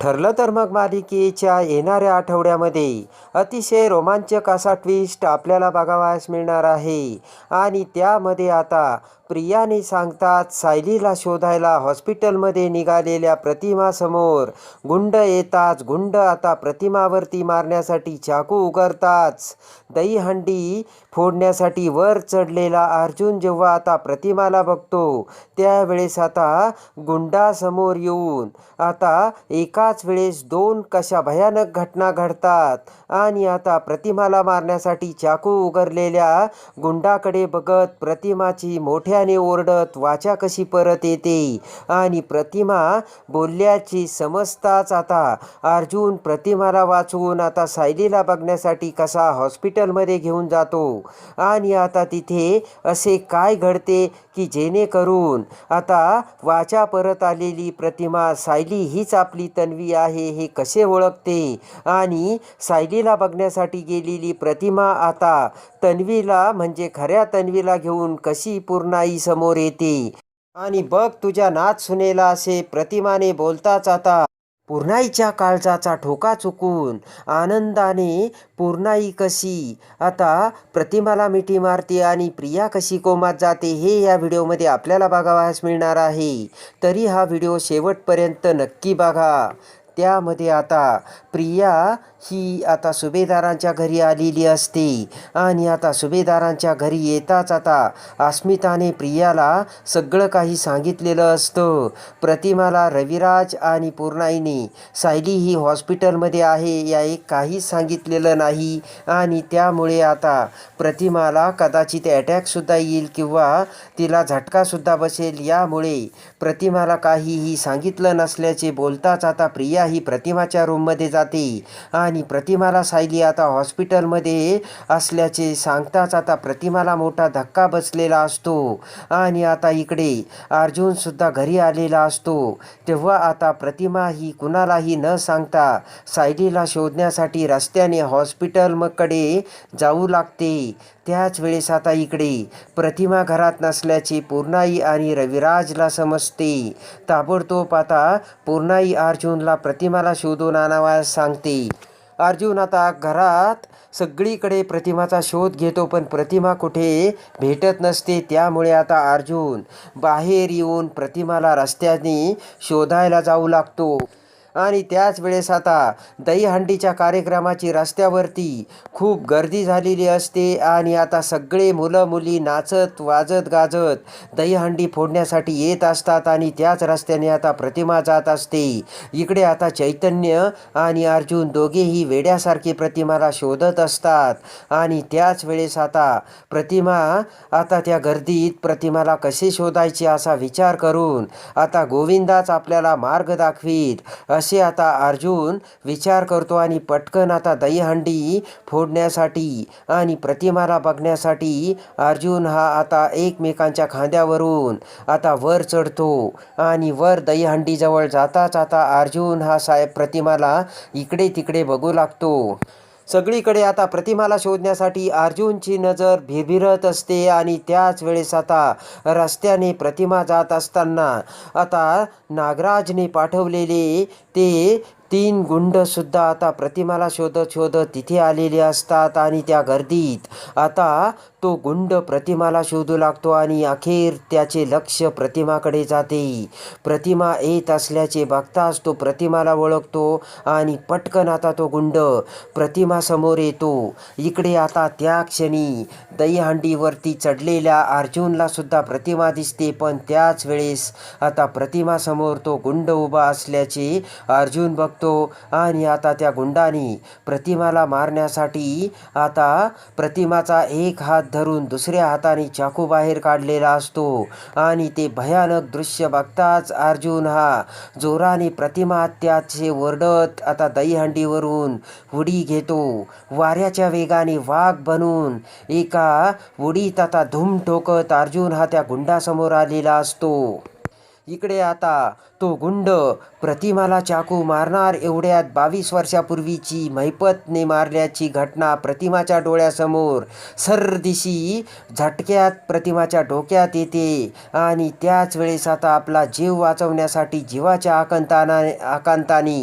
ठरलं तर मग मालिकेच्या येणाऱ्या आठवड्यामध्ये अतिशय रोमांचक असा ट्विस्ट आपल्याला बघावयास मिळणार आहे. आणि त्यामध्ये आता प्रियाने सांगतात सायलीला शोधायला हॉस्पिटलमध्ये निघालेल्या प्रतिमासमोर गुंड येताच गुंड आता प्रतिमावरती मारण्यासाठी चाकू उगारताच दहीहंडी फोडण्यासाठी वर चढलेला अर्जुन जेव्हा आता प्रतिमाला बघतो त्यावेळेस आता गुंडासमोर येऊन आता एकाच वेळेस दोन कशा भयानक घटना घडतात आणि आता प्रतिमाला मारण्यासाठी चाकू उगरलेल्या गुंडाकडे बघत प्रतिमाची मोठ्या मोठ्याने ओरडत वाचा कशी परत येते? आणि प्रतिमा बोलल्याची समजताच आता अर्जुन प्रतिमाला वाचवून आता सायलीला बघण्यासाठी कसा हॉस्पिटलमध्ये घेऊन जातो? आणि आता तिथे असे काय घडते की जेणेकरून आता वाचा परत आलेली प्रतिमा सायली हीच आपली तन्वी आहे हे कसे ओळखते? आणि सायलीला बघण्यासाठी गेलेली प्रतिमा आता तन्वीला म्हणजे खऱ्या तन्वीला घेऊन कशी आई समोर येते. आणि बघ तुझ्या नाच सुनेला असे प्रतिमाने बोलताच आता. पूर्णाईच्या काळजाचा ठोका चुकून आनंदाने पूर्णाई कशी? आता प्रतिमाला मिठी मारते आणि प्रिया कशी कोमात जाते हे या व्हिडिओमध्ये आपल्याला बघावयास मिळणार आहे. तरी हा व्हिडिओ शेवटपर्यंत नक्की बघा. त्यामध्ये आता प्रिया ही आता सुभेदारांच्या घरी आलेली असते आणि आता सुभेदारांच्या घरी येताच आता अस्मिताने प्रियाला सगळं काही सांगितलेलं असतं. प्रतिमाला रविराज आणि पूर्णाईने सायली ही हॉस्पिटलमध्ये आहे या एक काहीच सांगितलेलं नाही आणि त्यामुळे आता प्रतिमाला कदाचित अटॅकसुद्धा येईल किंवा तिला झटकासुद्धा बसेल. यामुळे प्रतिमाला काहीही सांगितलं नसल्याचे बोलताच आता प्रिया ही प्रतिमाच्या रूममध्ये जा जाते. आणि प्रतिमाला सायली आता हॉस्पिटलमध्ये असल्याचे सांगताच आता प्रतिमाला मोठा धक्का बसलेला असतो. आणि आता इकडे अर्जुनसुद्धा घरी आलेला असतो. तेव्हा आता प्रतिमा ही कुणालाही न सांगता सायलीला शोधण्यासाठी रस्त्याने हॉस्पिटलकडे जाऊ लागते. त्याच वेळेस आता इकडे प्रतिमा घरात नसल्याचे पूर्णाई आणि रविराजला समजते. ताबडतोब आता पूर्णाई अर्जुनला प्रतिमाला शोधून आणावयास सांगते. अर्जुन आता घरात सगळीकडे प्रतिमाचा शोध घेतो पण प्रतिमा कुठे भेटत नसते त्यामुळे आता अर्जुन बाहेर येऊन प्रतिमाला रस्त्याने शोधायला जाऊ लागतो. आणि त्याच वेळेस आता दहीहंडीच्या कार्यक्रमाची रस्त्यावरती खूप गर्दी झालेली असते आणि आता सगळे मुलं मुली नाचत वाजत गाजत दहीहंडी फोडण्यासाठी येत असतात आणि त्याच रस्त्याने आता प्रतिमा जात असते. इकडे आता चैतन्य आणि अर्जुन दोघेही वेड्यासारखी प्रतिमाला शोधत असतात आणि त्याच वेळेस आता प्रतिमा आता त्या गर्दीत प्रतिमाला कसे शोधायची असा विचार करून आता गोविंदाच आपल्याला मार्ग दाखवीत. असे आता अर्जुन विचार करतो आणि पटकन आता दहीहंडी फोडण्यासाठी आणि प्रतिमाला बघण्यासाठी अर्जुन हा आता एकमेकांच्या खांद्यावरून आता वर चढतो आणि वर दहीहंडीजवळ जाताच आता अर्जुन हा साहेब प्रतिमाला इकडे तिकडे बघू लागतो. सगळीकडे आता प्रतिमाला शोधण्यासाठी अर्जुनची नजर भिरभिरत असते आणि त्याच वेळेस आता रस्त्याने प्रतिमा जात असताना आता नागराजने पाठवलेले ते तीन गुंडसुद्धा आता प्रतिमाला शोधत शोधत तिथे आलेले असतात आणि त्या गर्दीत आता तो गुंड प्रतिमाला शोधू लागतो आणि अखेर त्याचे लक्ष प्रतिमाकडे जाते. प्रतिमा येत असल्याचे बघताच तो प्रतिमाला ओळखतो आणि पटकन आता तो गुंड प्रतिमासमोर येतो. इकडे आता त्या क्षणी दहीहंडीवरती चढलेल्या अर्जुनला सुद्धा प्रतिमा दिसते पण त्याच वेळेस आता प्रतिमासमोर तो गुंड उभा असल्याचे अर्जुन बघतो. आणि आता त्या गुंडाने प्रतिमाला मारण्यासाठी आता प्रतिमाचा एक हात धरून दुसऱ्या हाताने चाकू बाहेर काढलेला असतो. आणि ते भयानक दृश्य बघताच अर्जुन हा जोराने प्रतिमा त्याचे ओरडत आता दहीहंडीवरून उडी घेतो. वाऱ्याच्या वेगाने वाघ बनून एका उडीत आता धूम ठोकत अर्जुन हा त्या गुंडासमोर आलेला असतो. इकडे आता तो गुंड प्रतिमाला चाकू मारणार एवढ्यात बावीस वर्षापूर्वीची महिपतने मारल्याची घटना प्रतिमाच्या डोळ्यासमोर. सरदिशी झटक्यात प्रतिमाच्या डोक्यात येते आणि त्याच वेळेस आता आपला जीव वाचवण्यासाठी जीवाच्या आकांताना आकांताने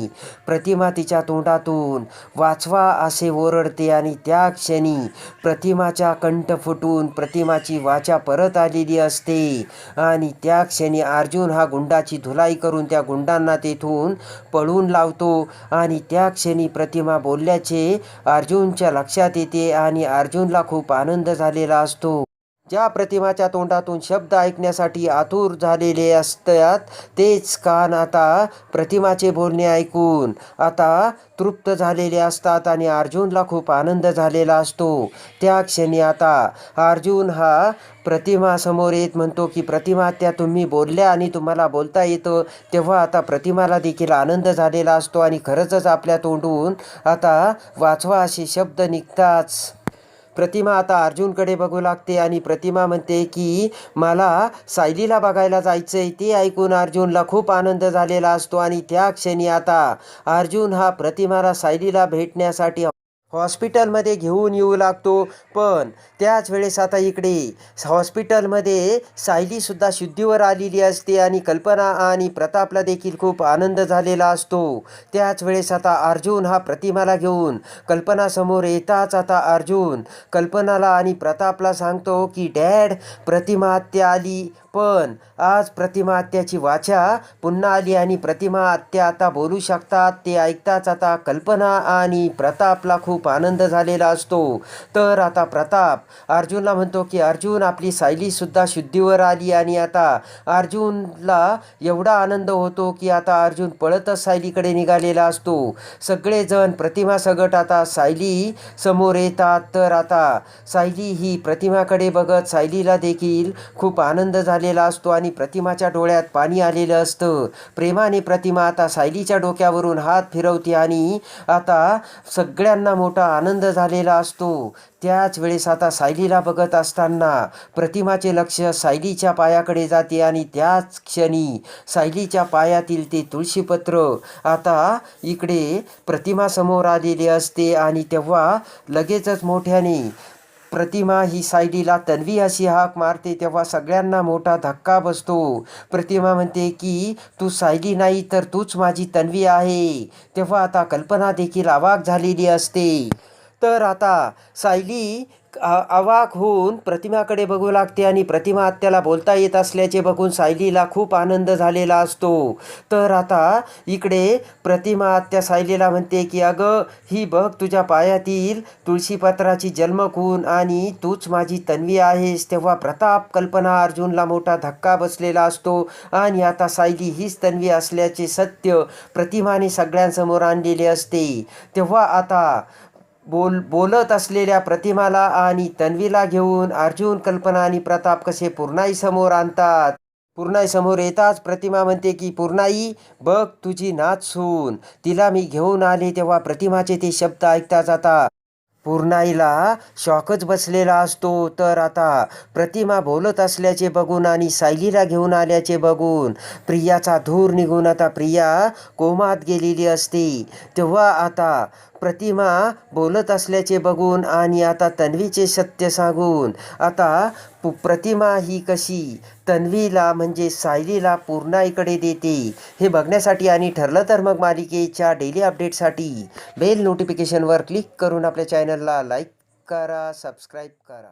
प्रतिमा तिच्या तोंडातून वाचवा असे ओरडते आणि त्या क्षणी प्रतिमाच्या कंठ फुटून प्रतिमाची वाचा परत आलेली असते आणि त्या क्षणी अर्जुन हा गुंडाची धुलाई करून त्या गुंडांना तेथून पळून लावतो. आणि त्या क्षणी प्रतिमा बोलल्याचे अर्जुनच्या लक्षात येते आणि अर्जुनला खूप आनंद झालेला असतो. ज्या प्रतिमाच्या तोंडातून शब्द ऐकण्यासाठी आतुर झालेले असतात तेच कान आता प्रतिमाचे बोलणे ऐकून आता तृप्त झालेले असतात आणि अर्जुनला खूप आनंद झालेला असतो. त्या क्षणी आता अर्जुन हा प्रतिमा समोर येत म्हणतो की प्रतिमा त्या तुम्ही बोलल्या आणि तुम्हाला बोलता येतं. तेव्हा आता प्रतिमाला देखील आनंद झालेला असतो आणि खरंचच आपल्या तोंडून आता वाचवा असे शब्द निघताच प्रतिमा आता अर्जुनकडे बघू लागते आणि प्रतिमा म्हणते की मला सायलीला बघायला जायचं आहे ते ऐकून अर्जुनला खूप आनंद झालेला असतो आणि त्या क्षणी आता अर्जुन हा प्रतिमाला सायलीला भेटण्यासाठी हॉस्पिटलमध्ये घेऊन येऊ लागतो. पण त्याच वेळेस आता इकडे हॉस्पिटलमध्ये सायलीसुद्धा शुद्धीवर आलेली असते आणि कल्पना आणि प्रतापला देखील खूप आनंद झालेला असतो. त्याच वेळेस आता अर्जुन हा प्रतिमाला घेऊन कल्पनासमोर येताच आता अर्जुन कल्पनाला आणि प्रतापला सांगतो की डॅड प्रतिमा आत्या आली. पण आज प्रतिमा आत्याची वाचा पुन्हा आली आणि प्रतिमा आत्या आता बोलू शकतात. ते ऐकताच आता कल्पना आणि प्रतापला खूप खूप आनंद झालेला असतो. तर आता प्रताप अर्जुनला म्हणतो की अर्जुन आपली सायलीसुद्धा शुद्धीवर आली आणि आता अर्जुनला एवढा आनंद होतो की आता अर्जुन पळतच सायलीकडे निघालेला असतो. सगळेजण प्रतिमा सगट आता सायली समोर येतात. तर आता सायली ही प्रतिमाकडे बघत सायलीला देखील खूप आनंद झालेला असतो आणि प्रतिमाच्या डोळ्यात पाणी आलेलं असतं. प्रेमाने प्रतिमा आता सायलीच्या डोक्यावरून हात फिरवते आणि आता सगळ्यांना मोठा आनंद झालेला असतो. त्याच वेळेस आता सायलीला बघत असताना प्रतिमाचे लक्ष सायलीच्या पायाकडे जाते आणि त्याच क्षणी सायलीच्या पायातील ते तुळशीपत्र आता इकडे प्रतिमासमोर आलेले असते आणि तेव्हा लगेचच मोठ्याने प्रतिमा ही सायलीला तन्वी अशी हाक मारते तेव्हा सगळ्यांना मोठा धक्का बसतो. प्रतिमा म्हणते की तू सायली नाही तर तूच माझी तन्वी आहे. तेव्हा आता कल्पना देखील अवाक झालेली असते. तर आता सायली अवाक होऊन प्रतिमाकडे बघू लागते आणि प्रतिमा आत्याला बोलता येत असल्याचे बघून सायलीला खूप आनंद झालेला असतो. तर आता इकडे प्रतिमा आत्या सायलीला म्हणते की अगं ही बघ तुझ्या पायातील तुळशीपत्राची जन्मकून आणि तूच माझी तन्वी आहेस. तेव्हा प्रताप कल्पना अर्जुनला मोठा धक्का बसलेला असतो आणि आता सायली हीच तन्वी असल्याचे सत्य प्रतिमाने सगळ्यांसमोर आणलेले असते. तेव्हा आता बोल बोलत असलेल्या प्रतिमाला आणि तन्वीला घेऊन अर्जुन कल्पना आणि प्रताप कसे पूर्णाई समोर आणतात? पूर्णाई समोर येताच प्रतिमा म्हणते की पूर्णाई बघ तुझी नाच सून. तिला मी घेऊन आले तेव्हा प्रतिमाचे ते शब्द ऐकता जाता. पूर्णाईला शॉकच बसलेला असतो. तर आता प्रतिमा बोलत असल्याचे बघून आणि सायलीला घेऊन आल्याचे बघून प्रियाचा धूर निघून आता प्रिया कोमात गेलेली असते. तेव्हा आता प्रतिमा बोलत असल्याचे बघून आणि आता तन्वीचे सत्य सांगून आता पु- प्रतिमा ही कशी? तन्वीला म्हणजे सायलीला पूर्णाईकडे देते. हे बघण्यासाठी आणि ठरलं तर मग मालिकेच्या डेली अपडेटसाठी बेल नोटिफिकेशनवर क्लिक करून आपल्या चॅनलला लाईक करा सबस्क्राईब करा.